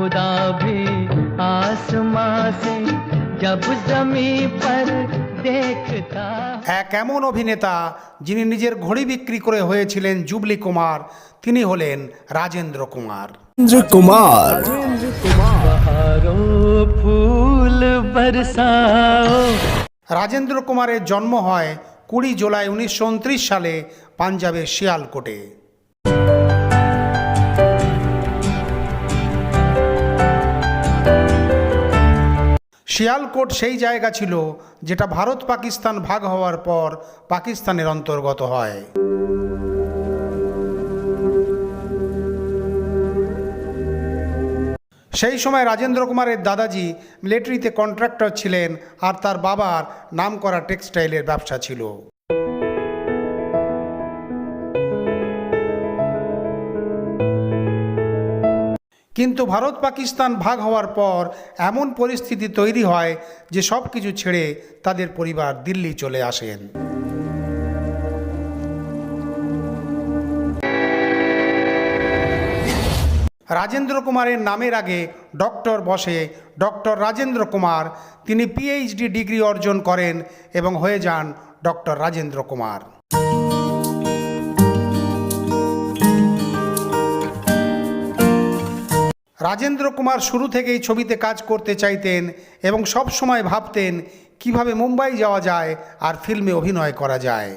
खुदा भी आसमां से जब जमी पर देखता এক এমন অভিনেতা যিনি নিজের ঘড়ি বিক্রি করে হয়েছিলেন জুবলি কুমার তিনি হলেন রাজেন্দ্র কুমার Indra Kumar. बहारों फूल बरसाओ রাজেন্দ্র কুমারের জন্ম হয় কুড়ি জুলাই উনিশশো সালে পাঞ্জাবের শিয়ালকোটে শিয়ালকোট সেই জায়গা ছিল যেটা ভারত পাকিস্তান ভাগ হওয়ার পর পাকিস্তানের অন্তর্গত হয়। সেই সময় রাজেন্দ্র কুমারের দাদাজি মিলিটারিতে কন্ট্রাক্টর ছিলেন আর তার বাবার নাম করা টেক্সটাইলের ব্যবসা ছিল। কিন্তু ভারত পাকিস্তান ভাগ হওয়ার পর এমন পরিস্থিতি তৈরি হয় যে সব কিছু ছেড়ে তাদের পরিবার দিল্লি চলে আসেন। রাজেন্দ্র কুমারের নামের আগে ডক্টর বসে। ডক্টর রাজেন্দ্র কুমার, তিনি পিএইচডি ডিগ্রি অর্জন করেন এবং হয়ে যান ডক্টর রাজেন্দ্র কুমার। রাজেন্দ্র কুমার শুরু থেকেই ছবিতে কাজ করতে চাইতেন এবং সব সময় ভাবতেন কীভাবে মুম্বাই যাওয়া যায় আর ফিল্মে অভিনয় করা যায়।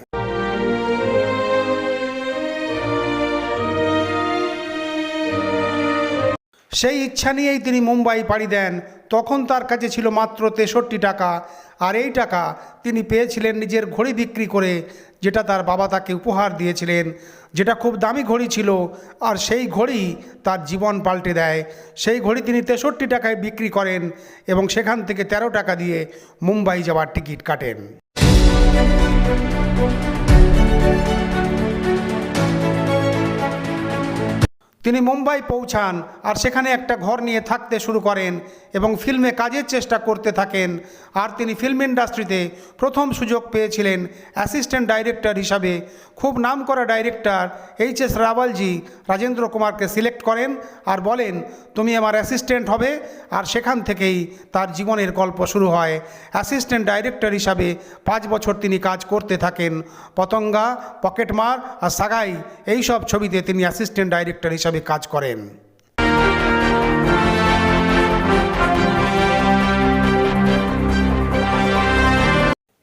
সেই ইচ্ছা নিয়েই তিনি মুম্বাই পাড়ি দেন। তখন তার কাছে ছিল মাত্র তেষট্টি টাকা। আর এই টাকা তিনি পেয়েছিলেন নিজের ঘড়ি বিক্রি করে, যেটা তার বাবা তাকে উপহার দিয়েছিলেন। যেটা খুব দামি ঘড়ি ছিল, আর সেই ঘড়ি তার জীবন পাল্টে দেয়। সেই ঘড়ি তিনি তেষট্টি টাকায় বিক্রি করেন এবং সেখান থেকে তেরো টাকা দিয়ে মুম্বাই যাওয়ার টিকিট কাটেন। তিনি মুম্বাই পৌঁছান আর সেখানে একটা ঘর নিয়ে থাকতে শুরু করেন এবং ফিল্মে কাজের চেষ্টা করতে থাকেন। আর তিনি ফিল্ম ইন্ডাস্ট্রিতে প্রথম সুযোগ পেয়েছিলেন অ্যাসিস্ট্যান্ট ডাইরেক্টর হিসাবে। খুব নামকরা ডাইরেক্টর এইচ এস রাওয়ালজি রাজেন্দ্র কুমারকে সিলেক্ট করেন আর বলেন, তুমি আমার অ্যাসিস্ট্যান্ট হবে। আর সেখান থেকেই তার জীবনের গল্প শুরু হয়। অ্যাসিস্ট্যান্ট ডাইরেক্টর হিসাবে পাঁচ বছর তিনি কাজ করতে থাকেন। পতঙ্গা, পকেটমার আর সাগাই এই সব ছবিতে তিনি অ্যাসিস্ট্যান্ট ডাইরেক্টর হিসাবে কাজ করেন।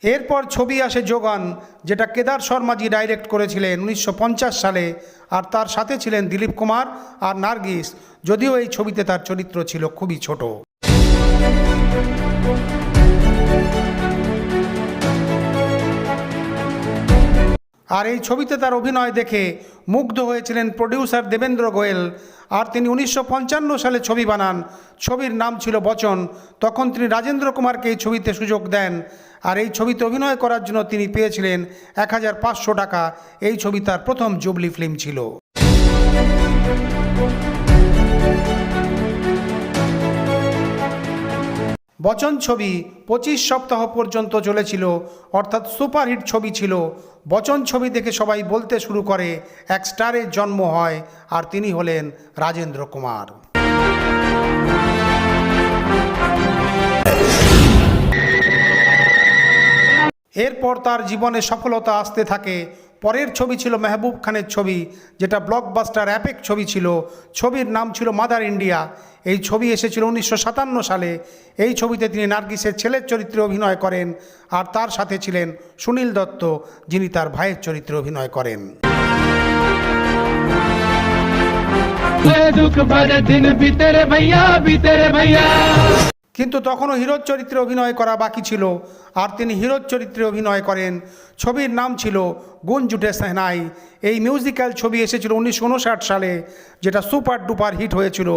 এরপর ছবি আসে যোগান, যেটা কেদার শর্মাজি ডাইরেক্ট করেছিলেন উনিশশো পঞ্চাশ সালে, আর তার সাথে ছিলেন দিলীপ কুমার আর নার্গিস। যদিও এই ছবিতে তার চরিত্র ছিল খুবই ছোট। আর এই ছবিতে তার অভিনয় দেখে মুগ্ধ হয়েছিলেন প্রডিউসার দেবেন্দ্র গোয়েল। আর তিনি উনিশশো পঞ্চান্ন সালে ছবি বানান। ছবির নাম ছিল বচন। তখন তিনি রাজেন্দ্র কুমারকে এই ছবিতে সুযোগ দেন। আর এই ছবিতে অভিনয় করার জন্য তিনি পেয়েছিলেন এক হাজার পাঁচশো টাকা। এই ছবি তার প্রথম জুবলি ফিল্ম ছিল। বচন ছবি পঁচিশ সপ্তাহ পর্যন্ত চলেছিল, অর্থাৎ সুপারহিট ছবি ছিল। বচন ছবি দেখে সবাই বলতে শুরু করে, এক স্টারের জন্ম হয় আর তিনি হলেন রাজেন্দ্র কুমার। এরপর তার জীবনে সফলতা আসতে থাকে পরের ছবি ছিল মেহবুব খানের ছবি, যেটা ব্লকবাস্টার অ্যাপেক ছবি ছিল। ছবির নাম ছিল মাদার ইন্ডিয়া এই ছবি এসেছিল উনিশশো সাতান্ন সালে। এই ছবিতে তিনি নার্গিসের ছেলের চরিত্রে অভিনয় করেন আর তার সাথে ছিলেন সুনীল দত্ত, যিনি তার ভাইয়ের চরিত্রে অভিনয় করেন। দুঃখ দিন ভাইয়া ভাইয়া কিন্তু তখনও হিরোর চরিত্রে অভিনয় করা বাকি ছিল আর তিনি হিরোর চরিত্রে অভিনয় করেন। ছবির নাম ছিল গুন জুটে সেহনাই। এই মিউজিক্যাল ছবি এসেছিল উনিশশো উনষাট সালে যেটা সুপার ডুপার হিট হয়েছিল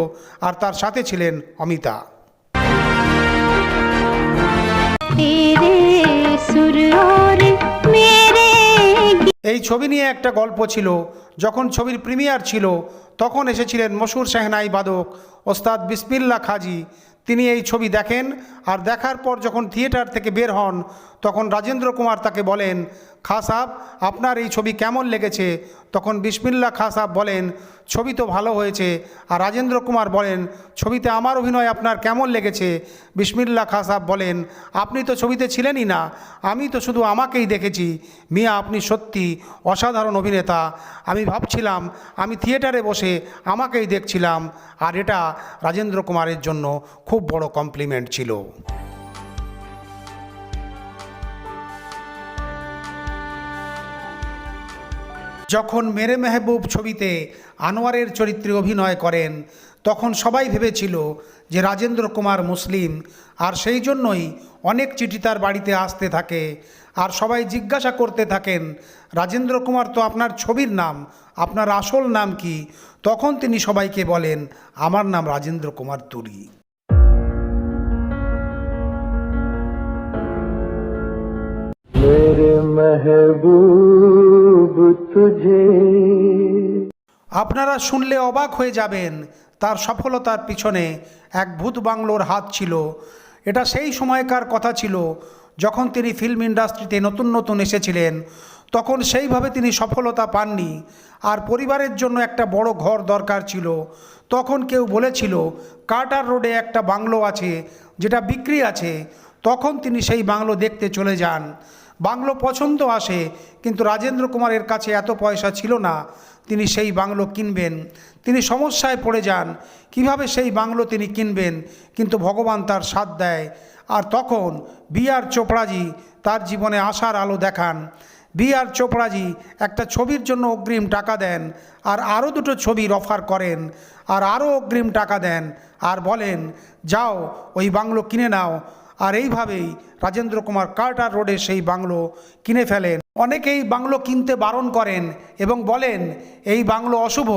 আর তার সাথে ছিলেন অমিতা। এই ছবি নিয়ে একটা গল্প ছিল। যখন ছবির প্রিমিয়ার ছিল তখন এসেছিলেন মসুর সেহনাই বাদক ওস্তাদ বিসমিল্লা খাজি। তিনি এই ছবি দেখেন আর দেখার পর যখন থিয়েটার থেকে বের হন, তখন রাজেন্দ্র কুমার তাকে বলেন খা সাহ আপনার এই ছবি কেমন লেগেছে? তখন বিসমিল্লা খা সাহ বলেন, ছবি তো ভালো হয়েছে। আর রাজেন্দ্র কুমার বলেন, ছবিতে আমার অভিনয় আপনার কেমন লেগেছে? বিসমিল্লা খা সাহ বলেন, আপনি তো ছবিতে ছিলেনই না, আমি তো শুধু আমাকেই দেখেছি। মিয়া, আপনি সত্যি অসাধারণ অভিনেতা। আমি ভাবছিলাম, আমি থিয়েটারে বসে আমাকেই দেখছিলাম। আর এটা রাজেন্দ্র কুমারের জন্য খুব বড় কমপ্লিমেন্ট ছিল। যখন মেরে মেহবুব ছবিতে আনোয়ারের চরিত্রে অভিনয় করেন, তখন সবাই ভেবেছিল যে রাজেন্দ্র কুমার মুসলিম, আর সেই জন্যই অনেক চিঠি তার বাড়িতে আসতে থাকে। আর সবাই জিজ্ঞাসা করতে থাকেন, রাজেন্দ্র কুমার তো আপনার ছবির নাম, আপনার আসল নাম কি? তখন তিনি সবাইকে বলেন, আমার নাম রাজেন্দ্র কুমার তুরি। मेरे महबूब तुझे আপনারা শুনলে অবাক হয়ে যাবেন তার সফলতার পিছনে এক ভূত বাংলোর হাত ছিল এটা সেই সময়কার কথা ছিল যখন তিনি ফিল্ম ইন্ডাস্ট্রিতে নতুন নতুন এসেছিলেন তখন সেইভাবে তিনি সফলতা পাননি আর পরিবারের জন্য একটা বড় ঘর দরকার ছিল তখন কেউ বলেছিল কার্টার রোডে একটা বাংলো আছে যেটা বিক্রি আছে তখন তিনি সেই বাংলো দেখতে চলে যান বাংলো পছন্দ আসে, কিন্তু রাজেন্দ্র কুমারের কাছে এত পয়সা ছিল না। তিনি সেই বাংলো কিনবেন। তিনি সমস্যায় পড়ে যান। কীভাবে সেই বাংলো তিনি কিনবেন? কিন্তু ভগবান তার সাথ দেয়। আর তখন বি আর চোপড়াজি তার জীবনে আশার আলো দেখান। বি আর চোপড়াজি একটা ছবির জন্য অগ্রিম টাকা দেন আর আরও দুটো ছবির অফার করেন আর আরও অগ্রিম টাকা দেন আর বলেন, যাও, ওই বাংলো কিনে নাও। আর এইভাবেই রাজেন্দ্র কুমার কার্টার রোডে সেই বাংলো কিনে ফেলেন। অনেকেই বাংলো কিনতে বারণ করেন এবং বলেন, এই বাংলো অশুভ,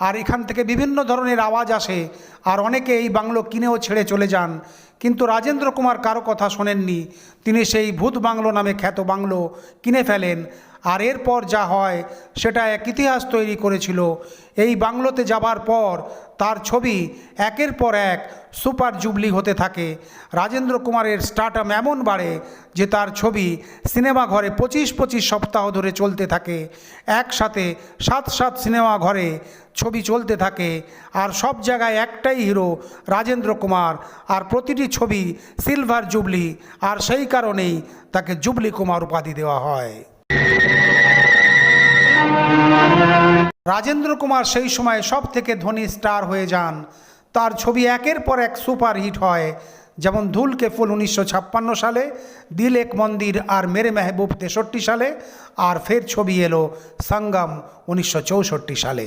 আর এখান থেকে বিভিন্ন ধরনের আওয়াজ আসে, আর অনেকে এই বাংলো কিনেও ছেড়ে চলে যান। কিন্তু রাজেন্দ্র কুমার কারও কথা শোনেননি। তিনি সেই ভূত বাংলো নামে খ্যাত বাংলো কিনে ফেলেন। আর এরপর যা হয়, সেটা এক ইতিহাস তৈরি করেছিল। এই বাংলোতে যাবার পর তার ছবি একের পর এক সুপার জুবলি হতে থাকে। রাজেন্দ্র কুমারের স্টার্টাম এমন বাড়ে যে তার ছবি সিনেমা ঘরে পঁচিশ পঁচিশ সপ্তাহ ধরে চলতে থাকে। একসাথে সাত সাত সিনেমা ঘরে ছবি চলতে থাকে আর সব জায়গায় একটাই হিরো রাজেন্দ্র কুমার। আর প্রতিটি ছবি সিলভার জুবলি, আর সেই কারণেই তাকে জুবলি কুমার উপাধি দেওয়া হয়। রাজেন্দ্র কুমার সেই সময় সব থেকে ধনী স্টার হয়ে যান। তার ছবি একের পর এক সুপার হিট হয়। যেমন ধুলকে ফুল উনিশশো ছাপ্পান্ন সালে, দিল এক মন্দির আর মেরে মেহবুব তেষট্টি সালে, আর ফের ছবি এলো সঙ্গম উনিশশো চৌষট্টি সালে।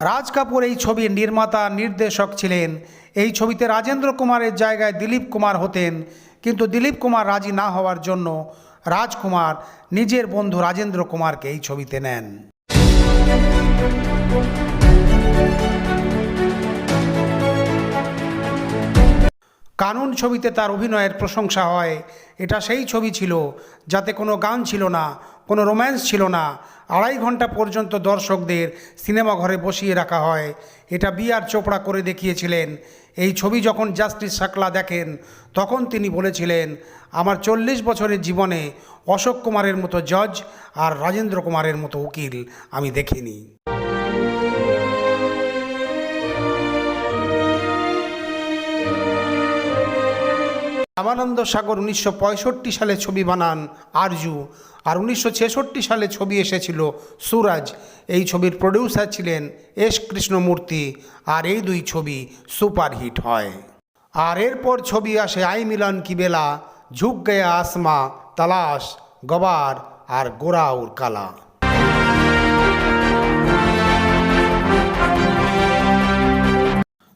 রাজ কাপুর এই ছবির নির্মাতা, নির্দেশক ছিলেন। এই ছবিতে রাজেন্দ্র কুমারের জায়গায় দিলীপ কুমার হতেন, কিন্তু দিলীপ কুমার রাজি না হওয়ার জন্য রাজকুমার নিজের বন্ধু রাজেন্দ্র কুমারকে এই ছবিতে নেন। কানুন ছবিতে তার অভিনয়ের প্রশংসা হয়। এটা সেই ছবি ছিল যাতে কোনো গান ছিল না, কোনো রোম্যান্স ছিল না আড়াই ঘণ্টা পর্যন্ত দর্শকদের সিনেমা ঘরে বসিয়ে রাখা হয়। এটা বি আর চোপড়া করে দেখিয়েছিলেন। এই ছবি যখন জাস্টিস শাকলা দেখেন, তখন তিনি বলেছিলেন, আমার চল্লিশ বছরের জীবনে অশোক কুমারের মতো জজ আর রাজেন্দ্র কুমারের মতো উকিল আমি দেখিনি। রামানন্দ সাগর উনিশশো পঁয়ষট্টি সালে ছবি বানান আরজু। আর উনিশশো ছেষট্টি সালে ছবি এসেছিল সুরাজ। এই ছবির প্রডিউসার ছিলেন এস কৃষ্ণমূর্তি। আর এই দুই ছবি সুপারহিট হয়। আর এরপর ছবি আসে আই মিলন কি বেলা, ঝুঁক গয়া আসমা, তালাশ, গবার আর গোরাউর কালা।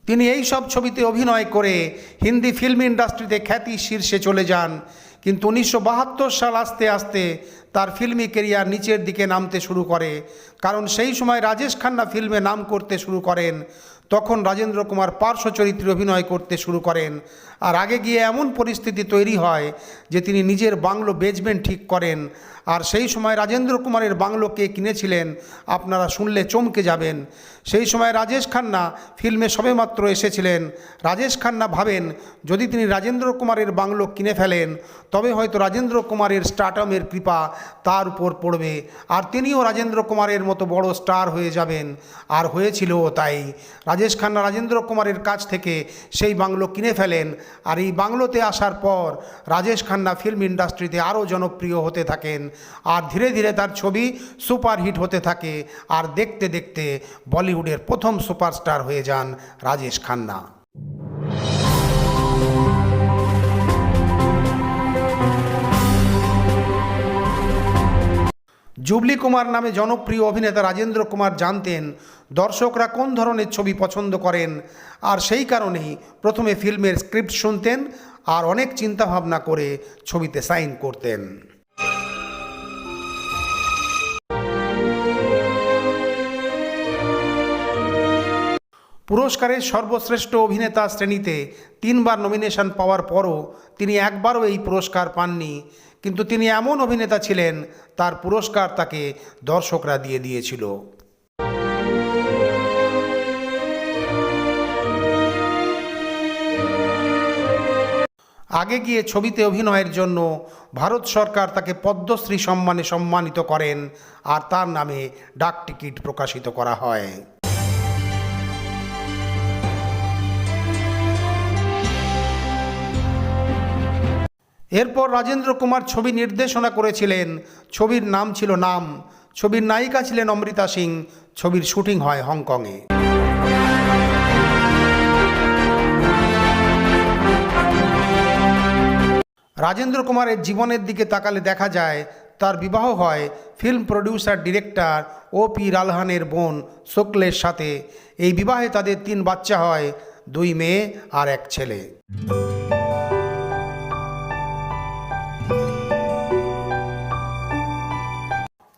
তিনি এই সব ছবিতে অভিনয় করে হিন্দি ফিল্ম ইন্ডাস্ট্রিতে খ্যাতি শীর্ষে চলে যান। কিন্তু উনিশশো বাহাত্তর সাল আসতে আসতে তার ফিল্মি কেরিয়ার নিচের দিকে নামতে শুরু করে। কারণ সেই সময় রাজেশ খান্না ফিল্মে নাম করতে শুরু করেন, তখন রাজেন্দ্র কুমার পার্শ্ব চরিত্রে অভিনয় করতে শুরু করেন। আর আগে গিয়ে এমন পরিস্থিতি তৈরি হয় যে তিনি নিজের বাংলো বেচবেন ঠিক করেন। আর সেই সময় রাজেন্দ্র কুমারের বাংলো কে কিনেছিলেন, আপনারা শুনলে চমকে যাবেন। সেই সময় রাজেশ খান্না ফিল্মে সবেমাত্র এসেছিলেন। রাজেশ খান্না ভাবেন, যদি তিনি রাজেন্দ্র কুমারের বাংলো কিনে ফেলেন, তবে হয়তো রাজেন্দ্র কুমারের স্টার্টমের কৃপা তার উপর পড়বে। আর তিনিও রাজেন্দ্র কুমারের মতো বড় স্টার হয়ে যাবেন। আর হয়েছিলও তাই। রাজেশ খান্না রাজেন্দ্র কুমারের কাছ থেকে সেই বাংলো কিনে ফেলেন। আর এই বাংলোতে আসার পর রাজেশ খান্না ফিল্ম ইন্ডাস্ট্রিতে আরও জনপ্রিয় হতে থাকেন। আর ধীরে ধীরে তার ছবি সুপারহিট হতে থাকে। আর দেখতে দেখতে বলিউডের প্রথম সুপারস্টার হয়ে যান রাজেশ খান্না। জুবলি কুমার নামে জনপ্রিয় অভিনেতা রাজেন্দ্র কুমার জানতেন, দর্শকরা কোন ধরনের ছবি পছন্দ করেন, আর সেই কারণেই প্রথমে ফিল্মের স্ক্রিপ্ট শুনতেন, আর অনেক চিন্তাভাবনা করে ছবিতে সাইন করতেন। পুরস্কারের সর্বশ্রেষ্ঠ অভিনেতা শ্রেণীতে তিনবার নমিনেশন পাওয়ার পরও তিনি একবারও এই পুরস্কার পাননি। কিন্তু তিনি এমন অভিনেতা ছিলেন, তার পুরস্কার তাকে দর্শকরা দিয়ে দিয়েছিল। আগে গিয়ে ছবিতে অভিনয়ের জন্য ভারত সরকার তাকে পদ্মশ্রী সম্মানে সম্মানিত করেন, আর তার নামে ডাক টিকিট প্রকাশিত করা হয়। এরপর রাজেন্দ্র কুমার ছবি নির্দেশনা করেছিলেন। ছবির নাম ছিল নাম। ছবির নায়িকা ছিলেন অমৃতা সিং। ছবির শুটিং হয় হংকংয়ে। রাজেন্দ্র কুমারের জীবনের দিকে তাকালে দেখা যায়, তার বিবাহ হয় film producer director O P রালহানের বোন শুক্লের সাথে। এই বিবাহে তাদের তিন বাচ্চা হয়, দুই মেয়ে আর এক ছেলে।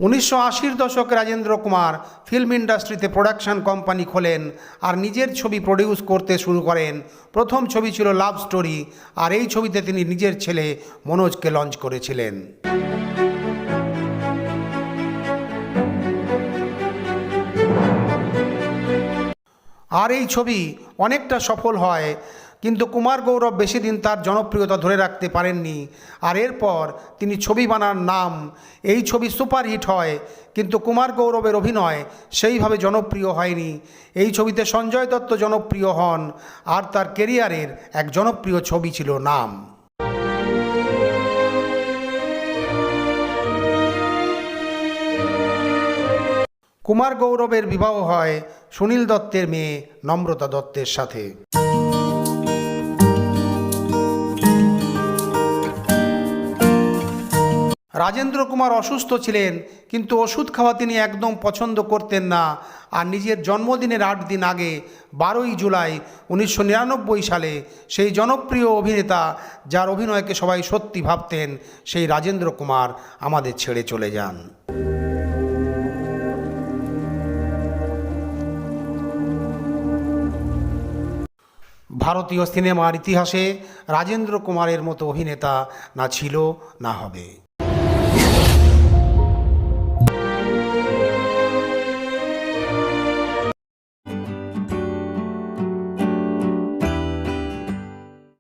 উনিশশো আশির দশক রাজেন্দ্র কুমার ফিল্ম ইন্ডাস্ট্রিতে প্রোডাকশন কোম্পানি খোলেন আর নিজের ছবি প্রডিউস করতে শুরু করেন। প্রথম ছবি ছিল লাভ স্টোরি আর এই ছবিতে তিনি নিজের ছেলে মনোজকে লঞ্চ করেছিলেন। আর এই ছবি অনেকটা সফল হয় কিন্তু কুমার গৌরব বেশি দিন তার জনপ্রিয়তা ধরে রাখতে পারেননি। আর এরপর তিনি ছবি বানার নাম। এই ছবি সুপারহিট হয়, কিন্তু কুমার গৌরবের অভিনয় সেইভাবে জনপ্রিয় হয়নি। এই ছবিতে সঞ্জয় দত্ত জনপ্রিয় হন, আর তার কেরিয়ারের এক জনপ্রিয় ছবি ছিল নাম। কুমার গৌরবের বিবাহ হয় সুনীল দত্তের মেয়ে নম্রতা দত্তের সাথে। রাজেন্দ্র কুমার অসুস্থ ছিলেন, কিন্তু ওষুধ খাওয়া তিনি একদম পছন্দ করতেন না। আর নিজের জন্মদিনের আট দিন আগে, বারোই জুলাই উনিশশো নিরানব্বই সালে সেই জনপ্রিয় অভিনেতা, যার অভিনয়কে সবাই সত্যি ভাবতেন, সেই রাজেন্দ্র কুমার আমাদের ছেড়ে চলে যান। ভারতীয় সিনেমার ইতিহাসে রাজেন্দ্র কুমারের মতো অভিনেতা না ছিল, না হবে।